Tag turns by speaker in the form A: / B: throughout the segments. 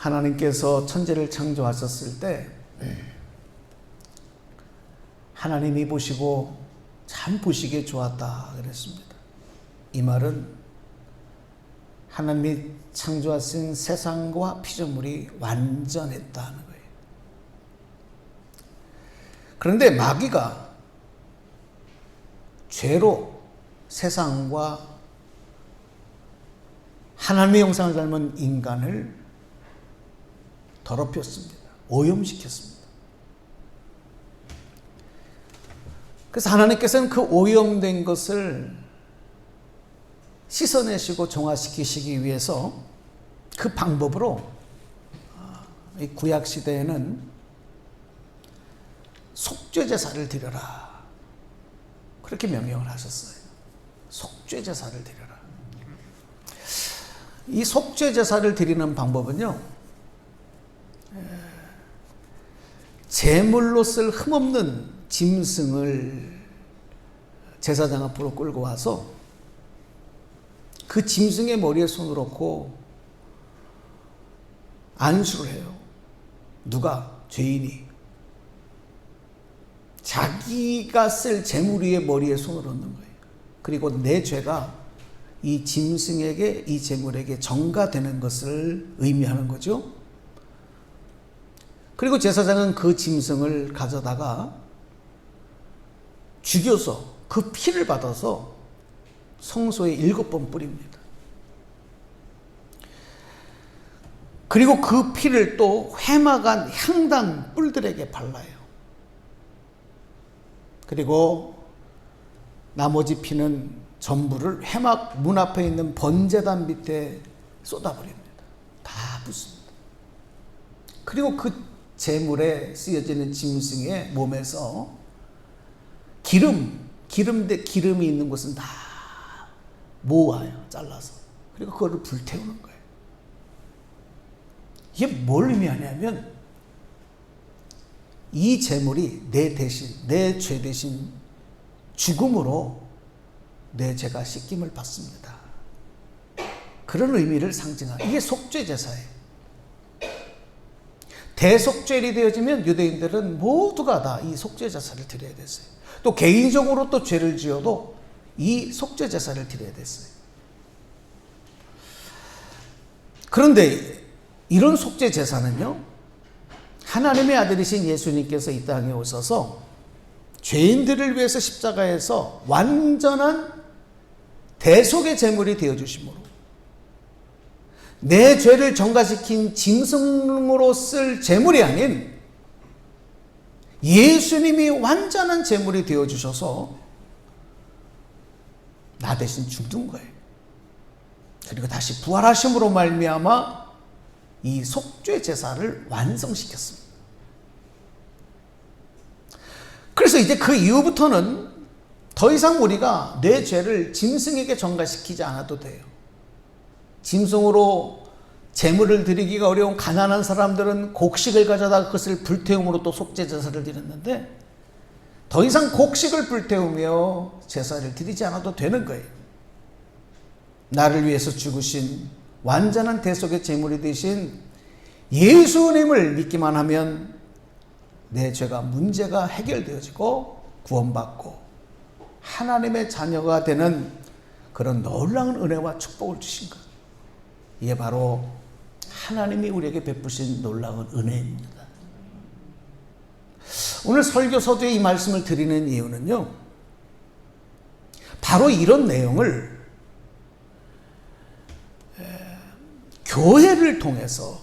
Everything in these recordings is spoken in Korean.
A: 하나님께서 천지를 창조하셨을 때 하나님이 보시고 참 보시기에 좋았다 그랬습니다. 이 말은 하나님이 창조하신 세상과 피조물이 완전했다는 거예요. 그런데 마귀가 죄로 세상과 하나님의 형상을 닮은 인간을 더럽혔습니다. 오염시켰습니다. 그래서 하나님께서는 그 오염된 것을 씻어내시고 정화시키시기 위해서 그 방법으로 아, 이 구약 시대에는 속죄 제사를 드려라 그렇게 명령을 하셨어요. 속죄 제사를 드려라. 이 속죄 제사를 드리는 방법은요. 제물로 쓸 흠없는 짐승을 제사장 앞으로 끌고 와서 그 짐승의 머리에 손을 얹고 안수를 해요. 누가? 죄인이. 자기가 쓸 재물 위에 머리에 손을 얹는 거예요. 그리고 내 죄가 이 짐승에게 이 재물에게 전가되는 것을 의미하는 거죠. 그리고 제사장은 그 짐승을 가져다가 죽여서 그 피를 받아서 성소에 일곱 번 뿌립니다. 그리고 그 피를 또 회막안 향단 뿔들에게 발라요. 그리고 나머지 피는 전부를 회막 문 앞에 있는 번제단 밑에 쏟아버립니다. 다 붓습니다. 그리고 그 재물에 쓰여지는 짐승의 몸에서 기름, 기름 대 기름이 있는 곳은 다 모아요. 잘라서. 그리고 그거를 불태우는 거예요. 이게 뭘 의미하냐면 이 재물이 내 대신, 내 죄 대신 죽음으로 내 죄가 씻김을 받습니다. 그런 의미를 상징하는 이게 속죄 제사예요. 대속죄일이 되어지면 유대인들은 모두가 다 이 속죄 제사를 드려야 됐어요. 또 개인적으로 또 죄를 지어도 이 속죄 제사를 드려야 됐어요. 그런데 이런 속죄 제사는요. 하나님의 아들이신 예수님께서 이 땅에 오셔서 죄인들을 위해서 십자가에서 완전한 대속의 제물이 되어 주심으로 내 죄를 정가시킨 짐승으로 쓸 제물이 아닌 예수님이 완전한 제물이 되어 주셔서 나 대신 죽는 거예요. 그리고 다시 부활하심으로 말미암아 이 속죄 제사를 완성시켰습니다. 그래서 이제 그 이후부터는 더 이상 우리가 내 죄를 짐승에게 전가시키지 않아도 돼요. 짐승으로 재물을 드리기가 어려운 가난한 사람들은 곡식을 가져다 그것을 불태움으로 또 속죄 제사를 드렸는데 더 이상 곡식을 불태우며 제사를 드리지 않아도 되는 거예요. 나를 위해서 죽으신 완전한 대속의 제물이 되신 예수님을 믿기만 하면 내 죄가 문제가 해결되어지고 구원받고 하나님의 자녀가 되는 그런 놀라운 은혜와 축복을 주신 것. 이게 바로 하나님이 우리에게 베푸신 놀라운 은혜입니다. 오늘 설교 서두에 이 말씀을 드리는 이유는요. 바로 이런 내용을 교회를 통해서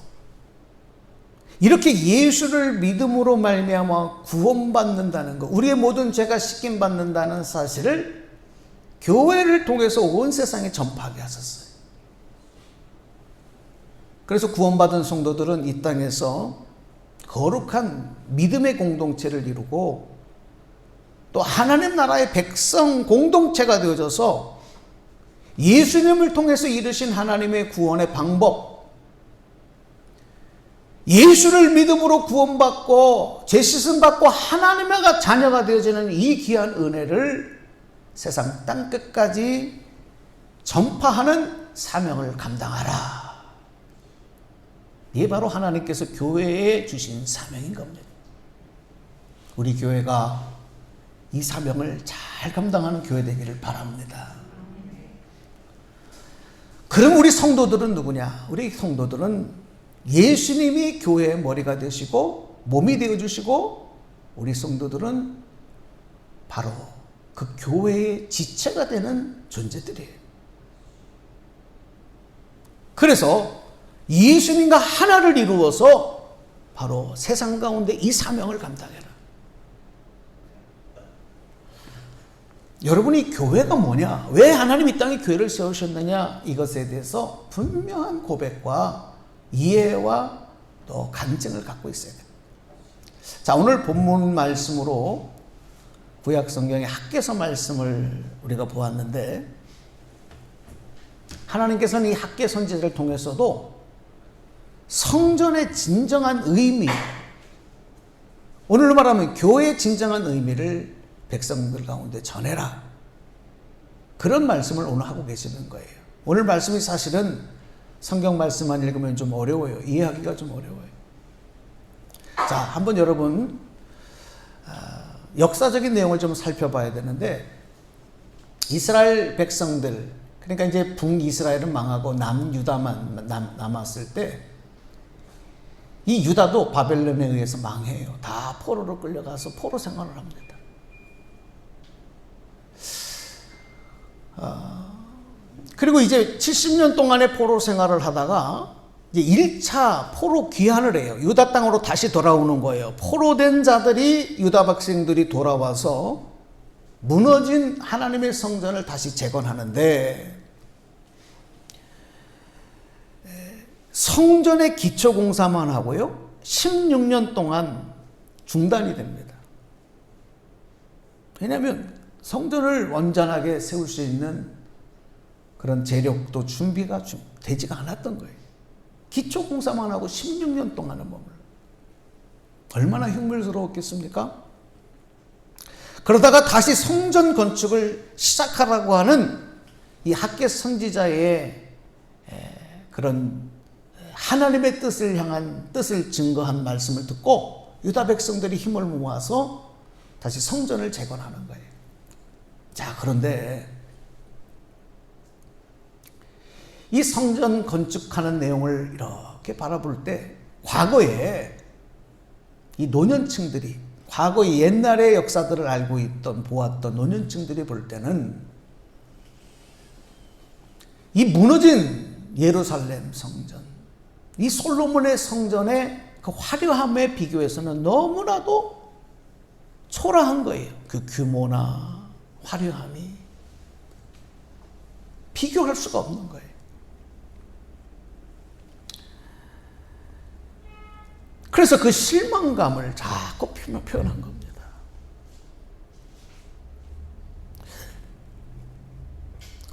A: 이렇게 예수를 믿음으로 말미암아 구원받는다는 것, 우리의 모든 죄가 씻김 받는다는 사실을 교회를 통해서 온 세상에 전파하게 하셨어요. 그래서 구원받은 성도들은 이 땅에서 거룩한 믿음의 공동체를 이루고 또 하나님 나라의 백성 공동체가 되어져서 예수님을 통해서 이루신 하나님의 구원의 방법, 예수를 믿음으로 구원받고 죄 씻음 받고 하나님의 자녀가 되어지는 이 귀한 은혜를 세상 땅 끝까지 전파하는 사명을 감당하라. 이게 바로 하나님께서 교회에 주신 사명인 겁니다. 우리 교회가 이 사명을 잘 감당하는 교회 되기를 바랍니다. 그럼 우리 성도들은 누구냐? 우리 성도들은 예수님이 교회의 머리가 되시고 몸이 되어 주시고 우리 성도들은 바로 그 교회의 지체가 되는 존재들이에요. 그래서 예수님과 하나를 이루어서 바로 세상 가운데 이 사명을 감당해라. 여러분이 교회가 뭐냐? 왜 하나님 이 땅에 교회를 세우셨느냐? 이것에 대해서 분명한 고백과 이해와 또 간증을 갖고 있어야 돼요. 자, 오늘 본문 말씀으로 구약 성경의 학계서 말씀을 우리가 보았는데 하나님께서는 이 학계 선지자를 통해서도 성전의 진정한 의미 오늘로 말하면 교회의 진정한 의미를 백성들 가운데 전해라. 그런 말씀을 오늘 하고 계시는 거예요. 오늘 말씀이 사실은 성경 말씀만 읽으면 좀 어려워요. 이해하기가 좀 어려워요. 자, 한번 여러분 아, 역사적인 내용을 좀 살펴봐야 되는데 이스라엘 백성들 그러니까 이제 북이스라엘은 망하고 남유다만 남, 남았을 때 이 유다도 바벨론에 의해서 망해요. 다 포로로 끌려가서 포로 생활을 합니다. 그리고 이제 70년 동안의 포로 생활을 하다가 이제 1차 포로 귀환을 해요. 유다 땅으로 다시 돌아오는 거예요. 포로된 자들이 유다 백성들이 돌아와서 무너진 하나님의 성전을 다시 재건하는데 성전의 기초 공사만 하고요. 16년 동안 중단이 됩니다. 왜냐하면 성전을 완전하게 세울 수 있는 그런 재력도 준비가 되지가 않았던 거예요. 기초 공사만 하고 16년 동안을 머물. 얼마나 흉물스러웠겠습니까? 그러다가 다시 성전 건축을 시작하라고 하는 이 학계 선지자의 그런 하나님의 뜻을 향한 뜻을 증거한 말씀을 듣고 유다 백성들이 힘을 모아서 다시 성전을 재건하는 거예요. 자, 그런데 이 성전 건축하는 내용을 이렇게 바라볼 때 과거에 이 노년층들이 과거 옛날의 역사들을 알고 있던 보았던 노년층들이 볼 때는 이 무너진 예루살렘 성전, 이 솔로몬의 성전의 그 화려함에 비교해서는 너무나도 초라한 거예요. 그 규모나 화려함이 비교할 수가 없는 거예요. 그래서 그 실망감을 자꾸 표현한 겁니다.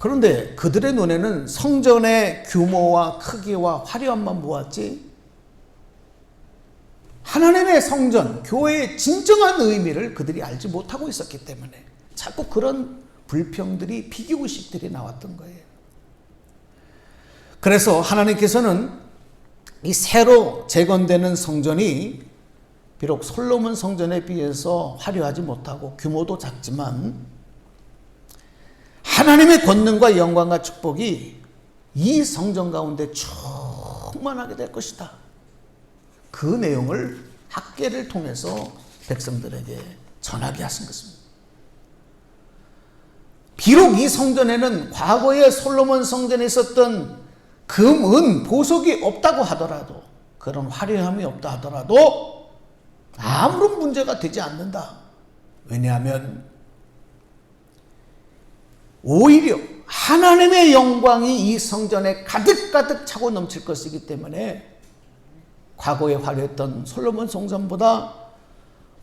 A: 그런데 그들의 눈에는 성전의 규모와 크기와 화려함만 보았지 하나님의 성전, 교회의 진정한 의미를 그들이 알지 못하고 있었기 때문에 자꾸 그런 불평들이 비교의식들이 나왔던 거예요. 그래서 하나님께서는 이 새로 재건되는 성전이 비록 솔로몬 성전에 비해서 화려하지 못하고 규모도 작지만 하나님의 권능과 영광과 축복이 이 성전 가운데 충만하게 될 것이다. 그 내용을 학계를 통해서 백성들에게 전하게 하신 것입니다. 비록 이 성전에는 과거에 솔로몬 성전에 있었던 금, 은, 보석이 없다고 하더라도 그런 화려함이 없다 하더라도 아무런 문제가 되지 않는다. 왜냐하면 오히려 하나님의 영광이 이 성전에 가득가득 차고 넘칠 것이기 때문에 과거에 화려했던 솔로몬 성전보다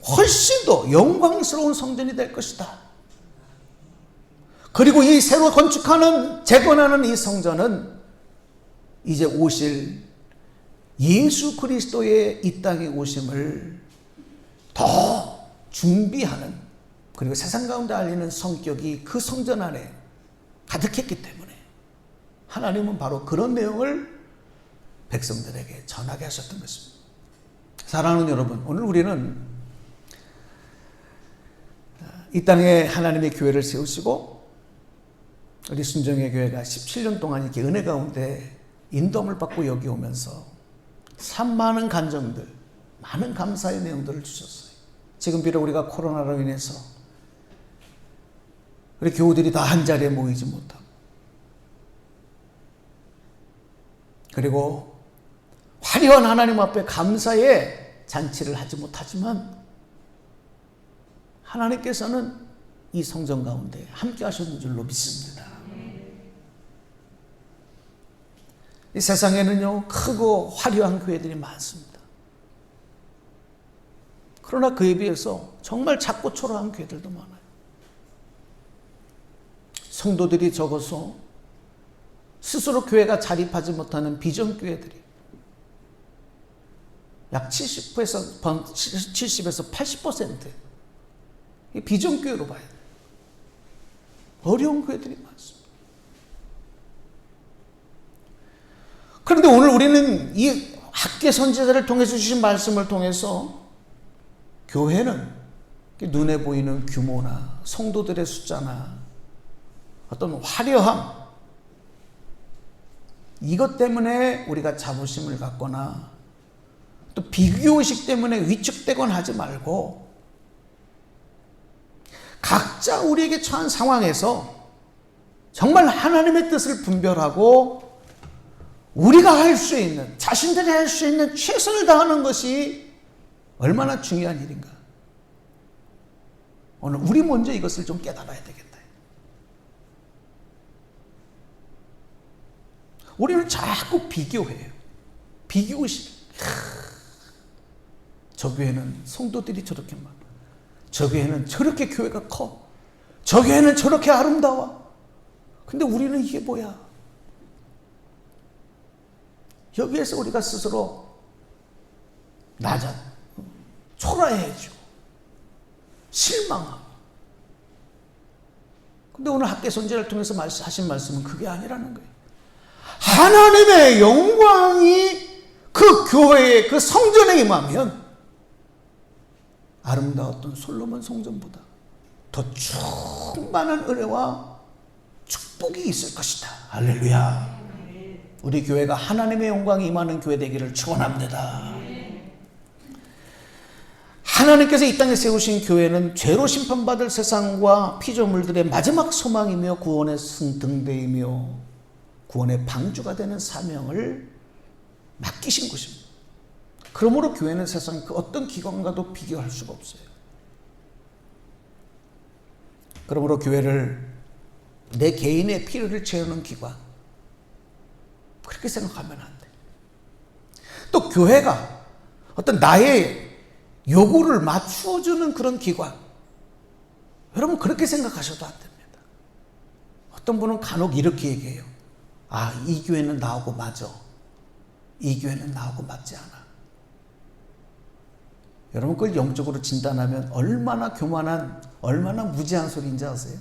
A: 훨씬 더 영광스러운 성전이 될 것이다. 그리고 이 새로 건축하는, 재건하는 이 성전은 이제 오실 예수 그리스도의 이 땅에 오심을 더 준비하는 그리고 세상 가운데 알리는 성격이 그 성전 안에 가득했기 때문에 하나님은 바로 그런 내용을 백성들에게 전하게 하셨던 것입니다. 사랑하는 여러분, 오늘 우리는 이 땅에 하나님의 교회를 세우시고 우리 순정의 교회가 17년 동안 이렇게 은혜 가운데 인도함을 받고 여기 오면서 참 많은 간정들, 많은 감사의 내용들을 주셨어요. 지금 비록 우리가 코로나로 인해서 우리 교우들이 다 한 자리에 모이지 못하고 그리고 화려한 하나님 앞에 감사의 잔치를 하지 못하지만 하나님께서는 이 성전 가운데 함께 하셨는 줄로 믿습니다. 이 세상에는요, 크고 화려한 교회들이 많습니다. 그러나 그에 비해서 정말 작고 초라한 교회들도 많아요. 성도들이 적어서 스스로 교회가 자립하지 못하는 비전 교회들이 약 70에서 70에서 80% 비전 교회로 봐야 돼요. 어려운 교회들이 많습니다. 그런데 오늘 우리는 이 학계 선지자를 통해서 주신 말씀을 통해서 교회는 눈에 보이는 규모나 성도들의 숫자나 어떤 화려함 이것 때문에 우리가 자부심을 갖거나 또 비교의식 때문에 위축되거나 하지 말고 각자 우리에게 처한 상황에서 정말 하나님의 뜻을 분별하고 우리가 할 수 있는 자신들이 할 수 있는 최선을 다하는 것이 얼마나 중요한 일인가. 오늘 우리 먼저 이것을 좀 깨달아야 되겠다. 우리는 자꾸 비교해요. 비교의식. 저 교회는 성도들이 저렇게 많아. 저 교회는 저렇게 교회가 커. 저 교회는 저렇게 아름다워. 근데 우리는 이게 뭐야? 여기에서 우리가 스스로 낮아, 초라해지고, 실망하고. 근데 오늘 학계 선제를 통해서 하신 말씀은 그게 아니라는 거예요. 하나님의 영광이 그 교회의 그 성전에 임하면 아름다웠던 솔로몬 성전보다 더 충만한 은혜와 축복이 있을 것이다. 할렐루야. 우리 교회가 하나님의 영광이 임하는 교회 되기를 축원합니다. 하나님께서 이 땅에 세우신 교회는 죄로 심판받을 세상과 피조물들의 마지막 소망이며 구원의 승등대이며 구원의 방주가 되는 사명을 맡기신 것입니다. 그러므로 교회는 세상 그 어떤 기관과도 비교할 수가 없어요. 그러므로 교회를 내 개인의 필요를 채우는 기관 그렇게 생각하면 안 돼. 또 교회가 어떤 나의 요구를 맞추어주는 그런 기관 여러분 그렇게 생각하셔도 안 됩니다. 어떤 분은 간혹 이렇게 얘기해요. 아, 이 교회는 나하고 맞아. 이 교회는 나하고 맞지 않아. 여러분 그걸 영적으로 진단하면 얼마나 교만한, 얼마나 무지한 소리인지 아세요?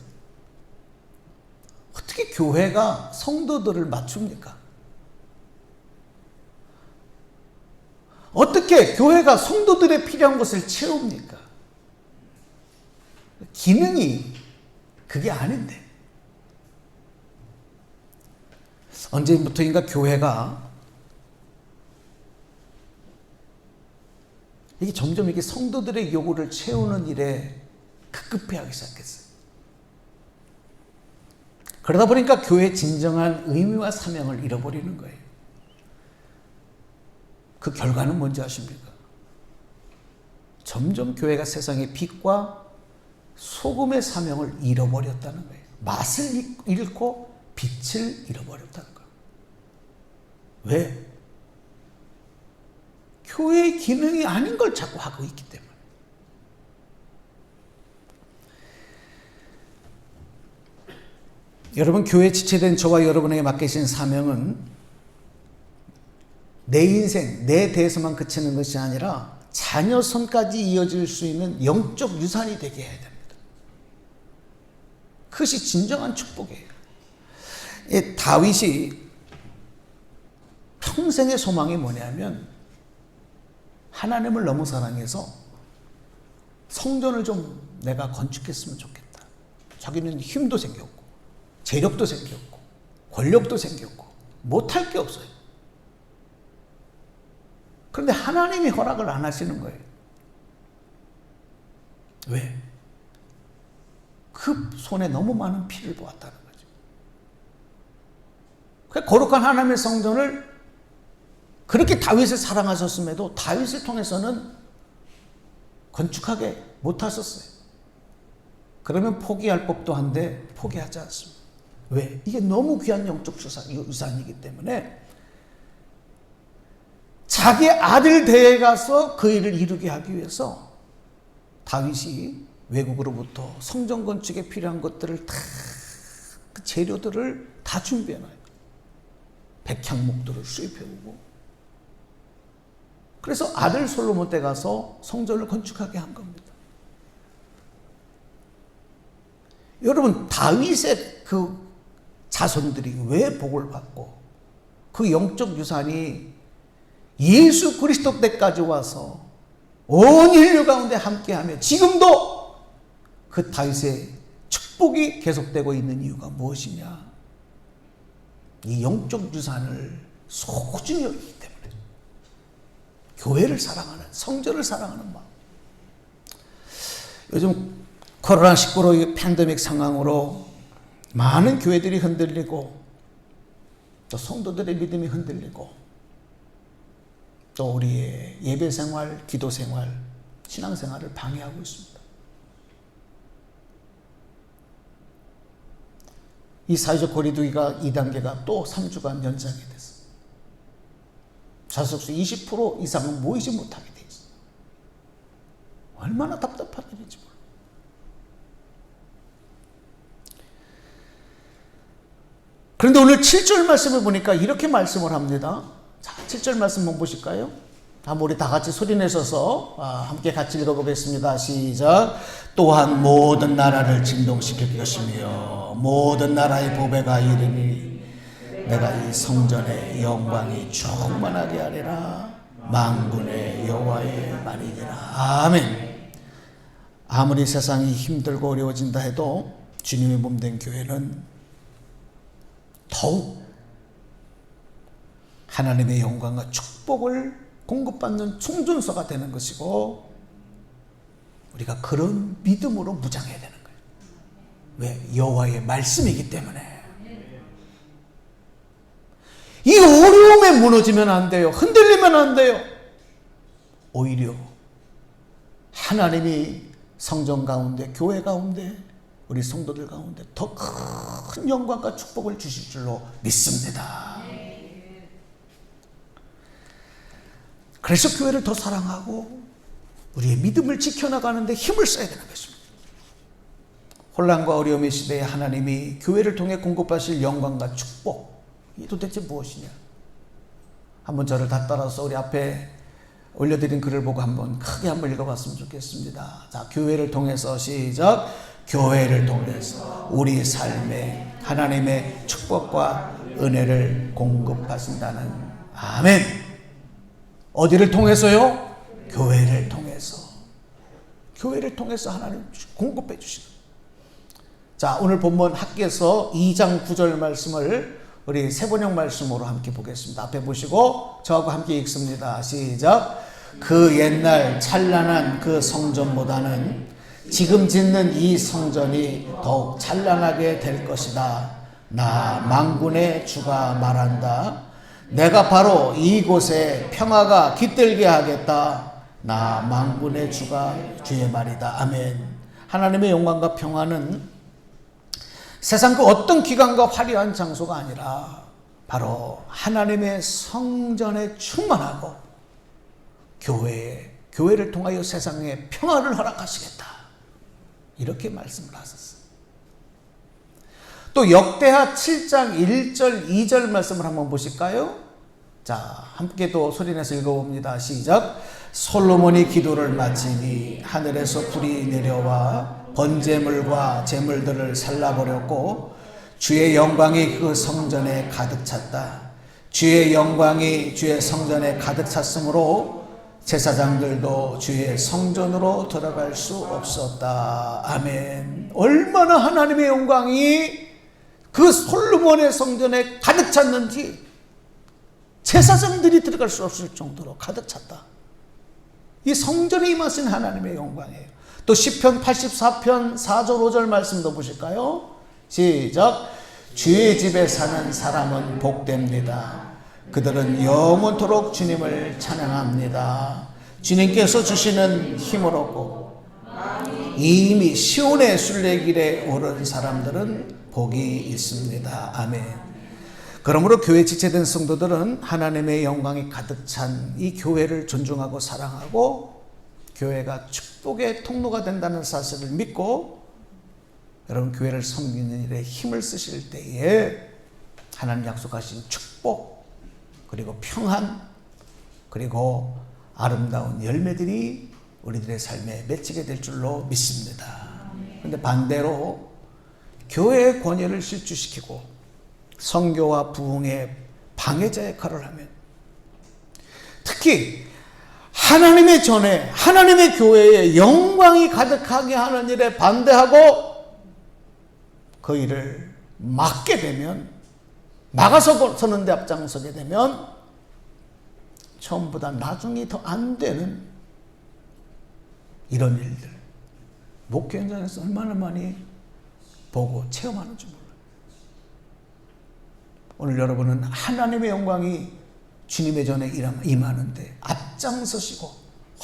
A: 어떻게 교회가 성도들을 맞춥니까? 어떻게 교회가 성도들의 필요한 것을 채웁니까? 기능이 그게 아닌데. 언제부터인가 교회가 이게 점점 이게 성도들의 요구를 채우는 일에 급급해하기 시작했어요. 그러다 보니까 교회의 진정한 의미와 사명을 잃어버리는 거예요. 그 결과는 뭔지 아십니까? 점점 교회가 세상의 빛과 소금의 사명을 잃어버렸다는 거예요. 맛을 잃고 빛을 잃어버렸다는 거예요. 왜? 교회의 기능이 아닌 걸 자꾸 하고 있기 때문에. 여러분, 교회 지체된 저와 여러분에게 맡기신 사명은 내 인생, 내 대해서만 그치는 것이 아니라 자녀 손까지 이어질 수 있는 영적 유산이 되게 해야 됩니다. 그것이 진정한 축복이에요. 다윗이 평생의 소망이 뭐냐면 하나님을 너무 사랑해서 성전을 좀 내가 건축했으면 좋겠다. 자기는 힘도 생겼고, 재력도 생겼고, 권력도 생겼고, 못할 게 없어요. 그런데 하나님이 허락을 안 하시는 거예요. 왜? 그 손에 너무 많은 피를 보았다는 거죠. 그 거룩한 하나님의 성전을 그렇게 다윗을 사랑하셨음에도 다윗을 통해서는 건축하게 못하셨어요. 그러면 포기할 법도 한데 포기하지 않습니다. 왜? 이게 너무 귀한 영적 유산 이기 때문에 자기 아들 대에 가서 그 일을 이루게 하기 위해서 다윗이 외국으로부터 성전 건축에 필요한 것들을 다 그 재료들을 다 준비해놔요. 백향목들을 수입해오고 그래서 아들 솔로몬 때 가서 성전을 건축하게 한 겁니다. 여러분 다윗의 그 자손들이 왜 복을 받고 그 영적 유산이 예수 그리스도 때까지 와서 온 인류 가운데 함께하며 지금도 그 다윗의 축복이 계속되고 있는 이유가 무엇이냐? 이 영적 유산을 소중히 여기기 때문에 교회를 사랑하는 성전을 사랑하는 마음. 요즘 코로나19로 팬데믹 상황으로 많은 교회들이 흔들리고 또 성도들의 믿음이 흔들리고 또 우리의 예배 생활, 기도 생활, 신앙 생활을 방해하고 있습니다. 이 사회적 거리두기가 2단계가 또 3주간 연장이 됐어. 좌석수 20% 이상은 모이지 못하게 돼 있어. 얼마나 답답한 일인지 몰라. 그런데 오늘 7절 말씀을 보니까 이렇게 말씀을 합니다. 자, 7절 말씀 한번 보실까요? 한번 우리 다 같이 소리 내셔서 아, 함께 같이 읽어보겠습니다. 시작. 또한 모든 나라를 진동시킬 것이며 모든 나라의 보배가 이르니 내가 이 성전의 영광이 충만하게 하리라. 망군의 여호와의 말이니라. 아멘. 아무리 세상이 힘들고 어려워진다 해도 주님의 몸된 교회는 더욱 하나님의 영광과 축복을 공급받는 충전소가 되는 것이고 우리가 그런 믿음으로 무장해야 되는 거예요. 왜? 여호와의 말씀이기 때문에. 이 어려움에 무너지면 안 돼요. 흔들리면 안 돼요. 오히려 하나님이 성전 가운데, 교회 가운데, 우리 성도들 가운데 더 큰 영광과 축복을 주실 줄로 믿습니다. 그래서 교회를 더 사랑하고 우리의 믿음을 지켜나가는데 힘을 써야 되는 것입니다. 혼란과 어려움의 시대에 하나님이 교회를 통해 공급하실 영광과 축복 이 도대체 무엇이냐? 한번 저를 다 따라서 우리 앞에 올려드린 글을 보고 한번 크게 한번 읽어봤으면 좋겠습니다. 자, 교회를 통해서 시작. 교회를 통해서 우리 삶에 하나님의 축복과 은혜를 공급하신다는 아멘. 어디를 통해서요? 교회를 통해서. 교회를 통해서 하나님 공급해 주시는. 자, 오늘 본문 학계서 2장 9절 말씀을 우리 세번역 말씀으로 함께 보겠습니다. 앞에 보시고 저하고 함께 읽습니다. 시작. 그 옛날 찬란한 그 성전보다는 지금 짓는 이 성전이 더욱 찬란하게 될 것이다. 나 망군의 주가 말한다. 내가 바로 이곳에 평화가 깃들게 하겠다. 나 망군의 주가 주의 말이다. 아멘. 하나님의 영광과 평화는 세상 그 어떤 기관과 화려한 장소가 아니라 바로 하나님의 성전에 충만하고 교회 교회를 통하여 세상에 평화를 허락하시겠다. 이렇게 말씀을 하셨어요. 또 역대하 7장 1절 2절 말씀을 한번 보실까요? 자, 함께 또 소리내서 읽어봅니다. 시작. 솔로몬이 기도를 마치니 하늘에서 불이 내려와 번제물과 제물들을 살라버렸고 주의 영광이 그 성전에 가득 찼다. 주의 영광이 주의 성전에 가득 찼으므로 제사장들도 주의 성전으로 들어갈 수 없었다. 아멘. 얼마나 하나님의 영광이 그 솔로몬의 성전에 가득 찼는지 제사장들이 들어갈 수 없을 정도로 가득 찼다. 이 성전에 임하신 하나님의 영광이에요. 또 시편 84편 4절 5절 말씀도 보실까요? 시작. 주의 집에 사는 사람은 복됩니다. 그들은 영원토록 주님을 찬양합니다. 주님께서 주시는 힘을 얻고 이미 시온의 순례길에 오른 사람들은 복이 있습니다. 아멘. 그러므로 교회 지체된 성도들은 하나님의 영광이 가득 찬 이 교회를 존중하고 사랑하고 교회가 축복의 통로가 된다는 사실을 믿고 여러분 교회를 섬기는 일에 힘을 쓰실 때에 하나님 약속하신 축복 그리고 평안 그리고 아름다운 열매들이 우리들의 삶에 맺히게 될 줄로 믿습니다. 그런데 반대로 교회의 권위를 실추시키고 성교와 부흥의 방해자 역할을 하면 특히 하나님의 전에 하나님의 교회에 영광이 가득하게 하는 일에 반대하고 그 일을 막게 되면 막아서 서는데 앞장서게 되면 처음보다 나중이 더 안 되는 이런 일들 목회 현장에서 얼마나 많이 보고 체험하는지 몰라요. 오늘 여러분은 하나님의 영광이 주님의 전에 임하는데 앞장서시고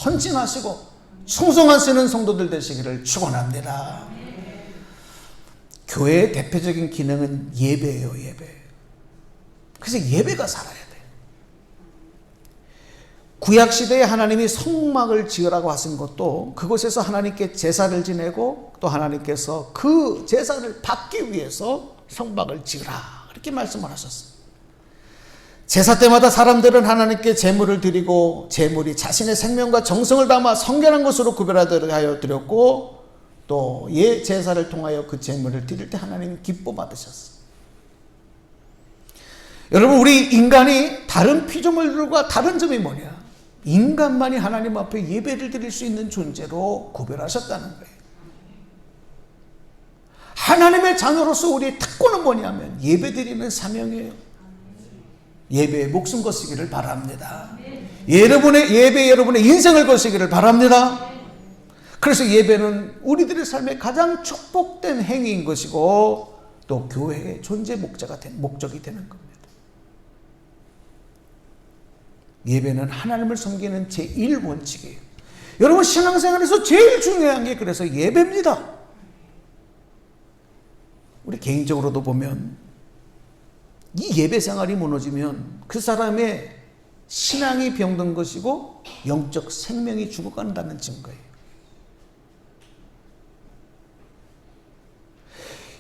A: 헌신하시고 충성하시는 성도들 되시기를 축원합니다. 교회의 대표적인 기능은 예배예요, 예배. 그래서 예배가 살아야 돼. 구약 시대에 하나님이 성막을 지으라고 하신 것도 그곳에서 하나님께 제사를 지내고 또 하나님께서 그 제사를 받기 위해서 성막을 지으라 그렇게 말씀을 하셨어요. 제사 때마다 사람들은 하나님께 제물을 드리고 제물이 자신의 생명과 정성을 담아 성결한 것으로 구별하여 드렸고 또 예 제사를 통하여 그 제물을 드릴 때 하나님 기뻐 받으셨어요. 여러분 우리 인간이 다른 피조물들과 다른 점이 뭐냐? 인간만이 하나님 앞에 예배를 드릴 수 있는 존재로 구별하셨다는 거예요. 하나님의 자녀로서 우리의 특권은 뭐냐면 예배 드리는 사명이에요. 예배에 목숨 거시기를 바랍니다. 여러분의 예배 여러분의 인생을 거시기를 바랍니다. 그래서 예배는 우리들의 삶의 가장 축복된 행위인 것이고 또 교회의 존재 목적이 되는 겁니다. 예배는 하나님을 섬기는 제1원칙이에요. 여러분 신앙생활에서 제일 중요한 게 그래서 예배입니다. 우리 개인적으로도 보면 이 예배 생활이 무너지면 그 사람의 신앙이 병든 것이고 영적 생명이 죽어간다는 증거예요.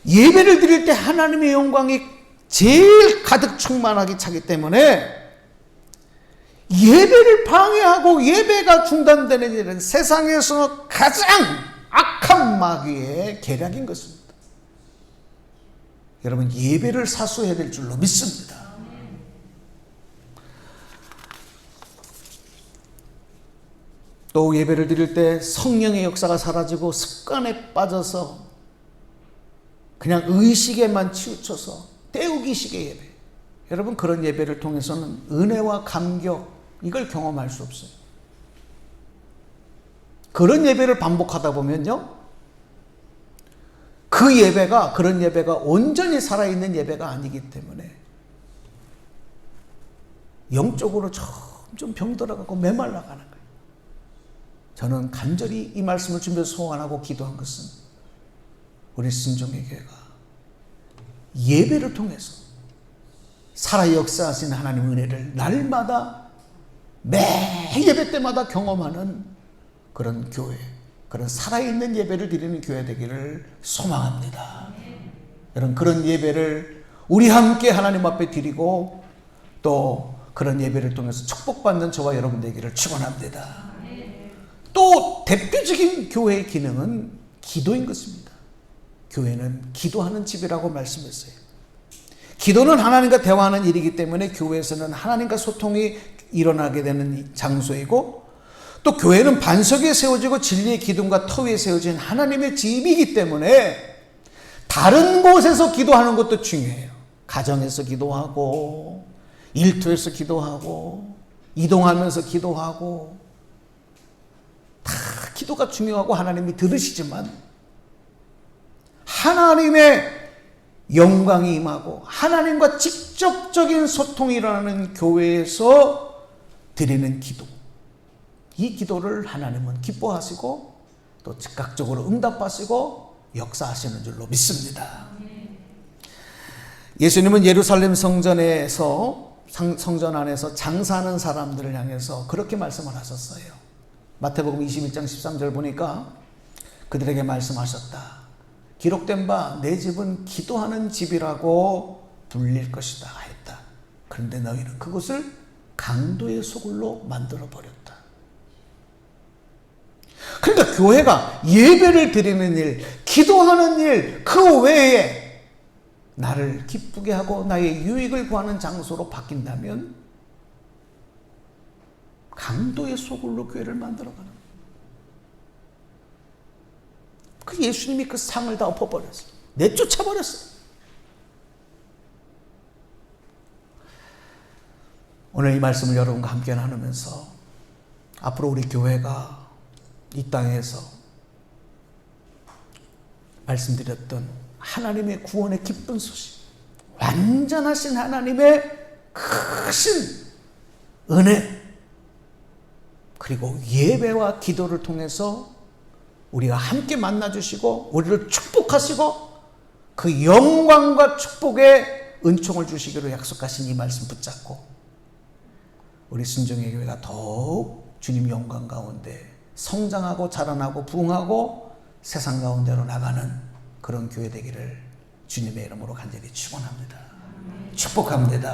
A: 예배를 드릴 때 하나님의 영광이 제일 가득 충만하게 차기 때문에 예배를 방해하고 예배가 중단되는 일은 세상에서 가장 악한 마귀의 계략인 것입니다. 여러분 예배를 사수해야 될 줄로 믿습니다. 또 예배를 드릴 때 성령의 역사가 사라지고 습관에 빠져서 그냥 의식에만 치우쳐서 때우기식의 예배. 여러분 그런 예배를 통해서는 은혜와 감격 이걸 경험할 수 없어요. 그런 예배를 반복하다 보면요. 그 예배가 그런 예배가 온전히 살아있는 예배가 아니기 때문에 영적으로 점점 병들어가고 메말라가는 거예요. 저는 간절히 이 말씀을 준비해서 소원하고 기도한 것은 우리 신종의 교회가 예배를 통해서 살아 역사하신 하나님 은혜를 날마다 매 예배 때마다 경험하는 그런 교회, 그런 살아있는 예배를 드리는 교회 되기를 소망합니다. 여러분, 그런 예배를 우리 함께 하나님 앞에 드리고 또 그런 예배를 통해서 축복받는 저와 여러분 되기를 축원합니다. 또 대표적인 교회의 기능은 기도인 것입니다. 교회는 기도하는 집이라고 말씀했어요. 기도는 하나님과 대화하는 일이기 때문에 교회에서는 하나님과 소통이 일어나게 되는 장소이고 또 교회는 반석에 세워지고 진리의 기둥과 터 위에 세워진 하나님의 집이기 때문에 다른 곳에서 기도하는 것도 중요해요. 가정에서 기도하고 일터에서 기도하고 이동하면서 기도하고 다 기도가 중요하고 하나님이 들으시지만 하나님의 영광이 임하고 하나님과 직접적인 소통이 일어나는 교회에서 드리는 기도. 이 기도를 하나님은 기뻐하시고 또 즉각적으로 응답하시고 역사하시는 줄로 믿습니다. 예수님은 예루살렘 성전에서 상- 성전 안에서 장사하는 사람들을 향해서 그렇게 말씀을 하셨어요. 마태복음 21장 13절 보니까 그들에게 말씀하셨다. 기록된 바 내 집은 기도하는 집이라고 불릴 것이다 했다. 그런데 너희는 그것을 강도의 소굴로 만들어 버렸다. 그러니까 교회가 예배를 드리는 일, 기도하는 일, 그 외에 나를 기쁘게 하고 나의 유익을 구하는 장소로 바뀐다면 강도의 소굴로 교회를 만들어가는 거예요. 그 예수님이 그 상을 다 엎어버렸어요. 내쫓아버렸어요. 오늘 이 말씀을 여러분과 함께 나누면서 앞으로 우리 교회가 이 땅에서 말씀드렸던 하나님의 구원의 기쁜 소식, 완전하신 하나님의 크신 은혜, 그리고 예배와 기도를 통해서 우리가 함께 만나주시고, 우리를 축복하시고, 그 영광과 축복의 은총을 주시기로 약속하신 이 말씀 붙잡고, 우리 순종의 교회가 더욱 주님 영광 가운데 성장하고 자라나고 부흥하고 세상 가운데로 나가는 그런 교회 되기를 주님의 이름으로 간절히 축원합니다. 축복합니다.